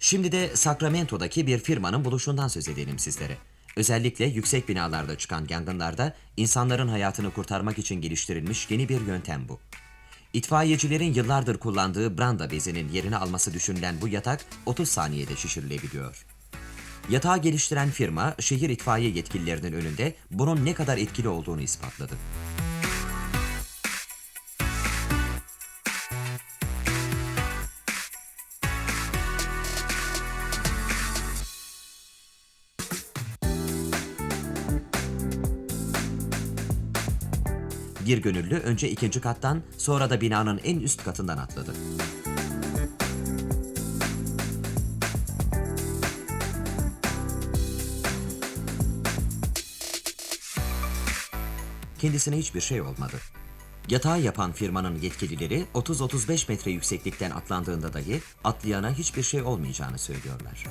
Şimdi de Sacramento'daki bir firmanın buluşundan söz edelim sizlere. Özellikle yüksek binalarda çıkan yangınlarda insanların hayatını kurtarmak için geliştirilmiş yeni bir yöntem bu. İtfaiyecilerin yıllardır kullandığı branda bezinin yerini alması düşünülen bu yatak 30 saniyede şişirilebiliyor. Yatağı geliştiren firma, şehir itfaiye yetkililerinin önünde bunun ne kadar etkili olduğunu ispatladı. Bir gönüllü önce ikinci kattan sonra da binanın en üst katından atladı. Kendisine hiçbir şey olmadı. Yatağı yapan firmanın yetkilileri 30-35 metre yükseklikten atlandığında dahi atlayana hiçbir şey olmayacağını söylüyorlar.